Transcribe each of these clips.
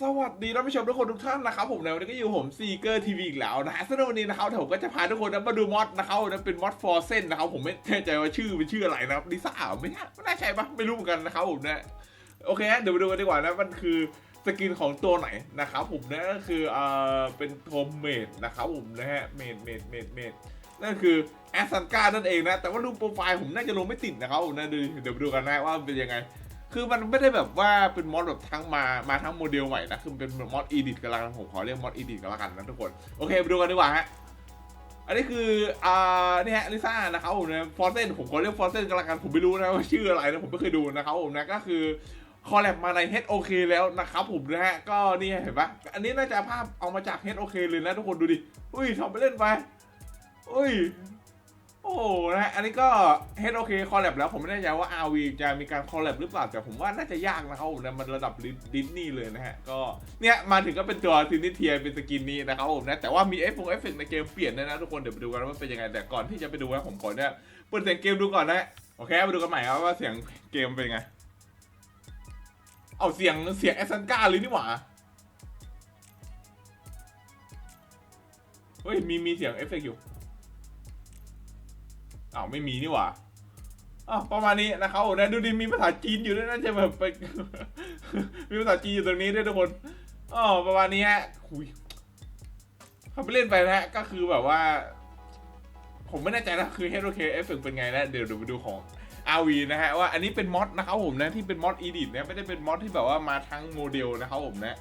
สวัสดีท่านผู้ชมทุกคนทุกท่านนะครับผมในวันนี้ก็อยู่ผมซีเกอร์ทีวีอีกแล้วนะฮะซึ่งในวันนี้นะครับผมก็จะพาทุกคนนะมาดูมอดนะครับนะเป็นมอดฟอร์เซนนะครับผมไม่แน่ใจว่าชื่อเป็นชื่ออะไรนะครับลิซ่าไม่น่าไม่น่าใช่ปะไม่รู้เหมือนกันนะครับผมนะโอเคเดี๋ยวมาดูกันดีกว่านะมันคือสกินของตัวไหนนะครับผมนะก็คือเอ่อเป็นโทมเมดนะครับผมนะฮะเมดเมดเมดเมดนั่นคือแอสซันกานั่นเองนะแต่ว่ารูปโปรไฟล์ผมน่าจะลงไม่ติดนะครับผมนะดูเดี๋ยวมาดูกันนะว่าเป็นยังไง คือมันไม่ได้แบบว่าเป็นมอดแบบทั้งมา มาทั้งโมเดลใหม่นะ คือเป็นมอดอีดิทกันละกันผมขอเรียกมอดอีดิทกันละกันนะทุกคน โอเคไปดูกันดีกว่าฮะ อันนี้คือ อ่า นี่ฮะลิซ่านะครับผมนะฟอร์เซนผมขอเรียกฟอร์เซนกันละกันผมไม่รู้นะว่าชื่ออะไรนะผมไม่เคยดูนะครับผมนะก็คือคอลแลบมาใน HOK แล้วนะครับผมนะฮะ ก็นี่เห็นปะอันนี้น่าจะภาพเอามาจาก HOK เลยนะทุกคนดูดิ อุ้ยทำไปเล่นไป อุ้ย โอ้โหนะฮะอันนี้ก็เฮดโอเคคอลแลบแล้วผมไม่แน่ใจว่า RV จะมีการคอลแลบหรือเปล่า แต่ผมว่าน่าจะยากนะครับผมนะมันระดับดิสนีย์เลยนะฮะ ก็เนี่ยมาถึงก็เป็นตัวซินิเทียเป็นสกินนี้นะครับผมนะ แต่ว่ามีเอฟเฟกต์เอฟเฟกต์ในเกมเปลี่ยนด้นะทุกคนเดี๋ยวไปดูกันว่าเป็นยังไง แต่ก่อนที่จะไปดูนะผมขอเนี่ยเปิดเสียงเกมดูก่อนนะโอเคมาดูกันใหม่ครับว่าเสียงเกมเป็นยังไงเอาเสียงเสียงแอสซันกาเลยนี่หว่าเฮ้ยมีมีเสียงเอฟเฟกต์อยู่ อ้าวไม่มีนี่หว่าอ้าวประมาณนี้นะครับโอ้นะดูดิมีภาษาจีนอยู่ด้วยนะจะแบบไปมีภาษาจีนอยู่ตรงนี้ด้วยทุกคนอ๋อประมาณนี้ฮะคุยเขาไปเล่นไปนะฮะก็คือแบบว่า ผมไม่แน่ใจนะคือ HOK เอฟเฟกเป็นไงนะเดี๋ยวเดี๋ยวไปดูของ RV นะฮะว่าอันนี้เป็นมอดนะครับผมนะที่เป็นมอดอีดิทนะไม่ได้เป็นมอดที่แบบว่ามาทั้งโมเดลนะครับผมนะ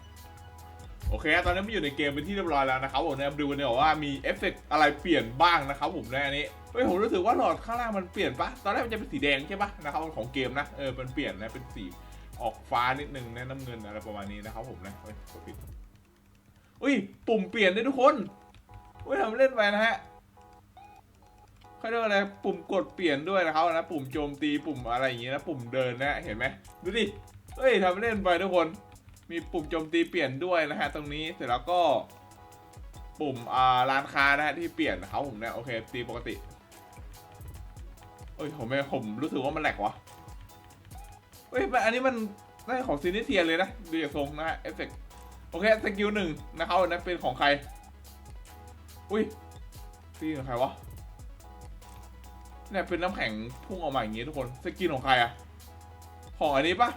โอเคตอนนี้มันอยู่ในเกมเป็นที่เรียบร้อยแล้วนะครับผมนะดูนเนี่ยว่ามีเอฟเฟกต์อะไรเปลี่ยนบ้างนะครับผมในอันนี้เฮ้ยผมรู้สึกว่าหลอดข้างล่างมันเปลี่ยนปะตอนแรกมันจะเป็นสีแดงใช่ปะนะครับของเกมนะเออมันเปลี่ยนนะเป็นสีออกฟ้านิดนึงนะน้ำเงินอะไรประมาณนี้นะครับผมนะเฮ้ยกดผิดอุ้ยปุ่มเปลี่ยนได้ทุกคนเฮ้ยทำเล่นไปนะฮะเขาเรียกว่าอะไรปุ่มกดเปลี่ยนด้วยนะครับนะปุ่มโจมตีปุ่มอะไรอย่างเงี้ยนะปุ่มเดินนะเห็นไหมดูดิเฮ้ยทำเล่นไปทุกคน มีปุ่มโจมตีเปลี่ยนด้วยนะฮะตรงนี้เสร็จแล้วก็ปุ่มอ่าร้านค้านะฮะที่เปลี่ยนนะครับผมเนี่ยโอเคตีปกติเอ้ยผมไม่ผมรู้สึกว่ามันแหลกวะเฮ้ยมันอันนี้มันได้ของซินิเทียเลยนะดูจากทรงนะฮะเอฟเฟกโอเคสกิลหนึ่งนะครับอันนั้นเป็นของใคร อุ้ยตีของใครวะเนี่ยเป็นน้ำแข็งพุ่งออกมาอย่างงี้ทุกคนสกิลของใครอะของอันนี้ปะ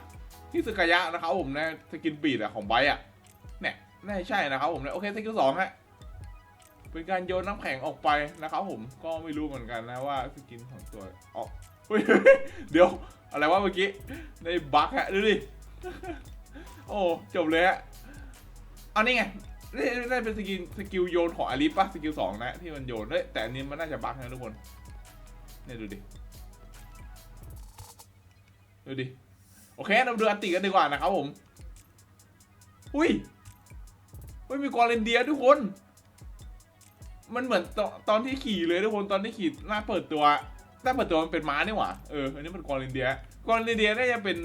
ที่สกายะนะครับผมนะสกินบีดอะของไบร์อะเนี่ยน่าใช่นะครับผมนะโอเคสกิลสองฮะเป็นการโยนน้ำแข็งออกไปนะครับผมก็ไม่รู้เหมือนกันนะว่าสกินของตัวอ๋อเฮ้ยเดี๋ยวอะไรวะเมื่อกี้ในบั๊กฮะดูดิโอ้จบเลยฮะเอานี่ไงนี่เป็นสกินสกิลโยนของอาลิปปะสกิลสองนะที่มันโยนเฮ้ยแต่อันนี้มันน่าจะบั๊กนะทุกคนเนี่ยดูดิ ดูดิ โอเคเราดูอันติกันดีกว่านะครับผม อุ้ยอุ้ยมีกอร์เรนเดียทุกคน มันเหมือนตอนตอนที่ขี่เลยทุกคนตอนที่ขี่หน้าเปิดตัวหน้าเปิดตัวมันเป็นม้านี่หว่าเอออันนี้มันกอร์เรนเดียกอร์เรนเดียน่าจะเป็น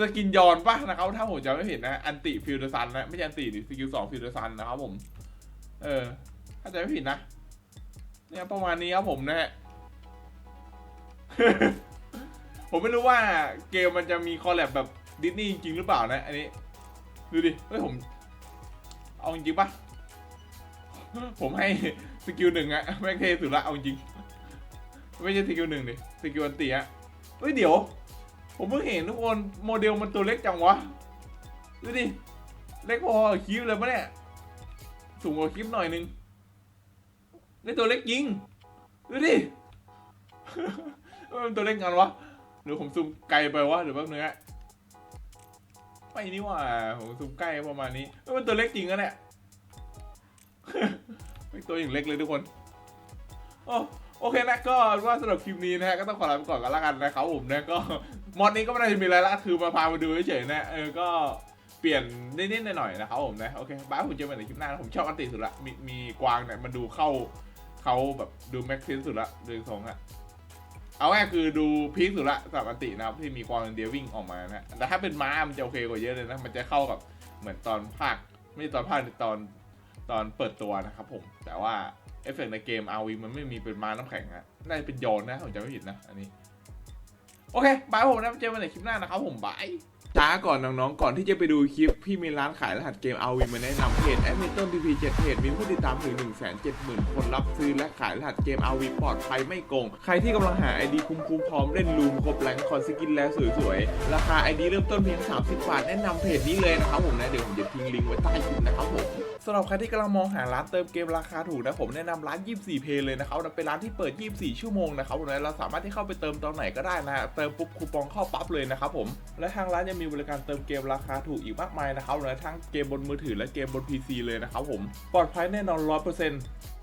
สกินยอนปะนะครับถ้าผมจำไม่ผิดนะอันติฟิลเดอร์ซันนะไม่ใช่อันติดิสกิลสองฟิลเดอร์ซันนะครับผม เออ ถ้าจำไม่ผิดนะเนี่ยประมาณนี้ครับผมนะฮะ ผมไม่รู้ว่าเกมมันจะมีคอลแลบแบบดิสนีย์จริงหรือเปล่านะ อันนี้ ดูดิ เฮ้ยผม เอาจริงปะผมให้สกิลหนึ่งอะแม่งเทสุดละเอาจริง ไม่ใช่สกิลหนึ่งดิสกิลอันตีอะเฮ้ยเดี๋ยว ผมเพิ่งเห็นทุกคนโมเดลมันตัวเล็กจังวะ ดูดิ เล็กพอกับคลิปเลยปะเนี่ย สูงกว่าคลิปหน่อยนึงนี่ตัวเล็กจริง ดูดิ มันตัวเล็กงันวะ หรือผมซูมไกลไปวะหรือว่าเนื้อไม่นี่ว่าผมซูมใกล้ประมาณนี้เอ้ยมันตัวเล็กจริงอะเนี่ยไม่ตัวอย่างเล็กเลยทุกคนโอ้โอเคนะก็ว่าสำหรับคลิปนี้นะฮะก็ต้องขอลาไปก่อนกันละกันนะครับผมนะก็มอดนี้ก็ไม่ได้มีอะไรละคือมาพามาดูเฉยๆนะเออก็เปลี่ยนนิดๆหน่อยๆนะครับผมนะโอเคบ้าผมเจอกันในคลิปหน้านะผมชอบอันติสุดละมีมีกวางเนี่ยมันดูเข้าเขาแบบดูแม็กซินสุดละดูทรงอะ เอาง่ายคือดูพีคสุดละสำหรับอันตินะครับที่มีกวางเดียวิ่งออกมานะแต่ถ้าเป็นม้ามันจะโอเคกว่าเยอะเลยนะ มันจะเข้ากับเหมือนตอนภาค ไม่ใช่ตอนภาคตอนตอนเปิดตัวนะครับผม แต่ว่าเอฟเฟกต์ในเกมอาวีมันไม่มีเป็นม้าน้ำแข็งอะน่าจะเป็นโยนนะผมจำไม่ผิดนะ อันนี้ โอเคบายผมนะเจอกันในคลิปหน้านะครับผมบาย จ้าก่อนน้องๆ ก่อนที่จะไปดูคลิป พี่มีร้านขายรหัสเกม RV มาแนะนำเพจแอดมินต้นทีพีเจ็ดเพจมีผู้ติดตามถึง 1 7 0 0 0 0 คนรับซื้อและขายรหัสเกม RV ปลอดภัยไม่โกง ใครที่กำลังหา ID คุ้มๆ พร้อมเล่นลูมครบแรงคอนสกินแล้วสวยๆ ราคา ID เริ่มต้นเพียง 30 บาท แนะนำเพจนี้เลยนะครับผมนะ เดี๋ยวผมจะทิ้งลิงก์ไว้ใต้คลิปนะครับผมสำหรับใครที่กำลังมองหาร้านเติมเกมราคาถูกนะผมแนะนำร้าน 24 เพย์เลยนะครับเป็นร้านที่เปิด 24 ชั่วโมงนะครับผมนะเราสามารถที่เข้าไปเติมตอนไหนก็ได้นะเติมปุ๊บคูปองเข้าปั๊บเลยนะครับผมและทางร้านยังมีบริการเติมเกมราคาถูกอีกมากมายนะครับนะทั้งเกมบนมือถือและเกมบน PC เลยนะครับผม ปลอดภัยแน่นอน 100%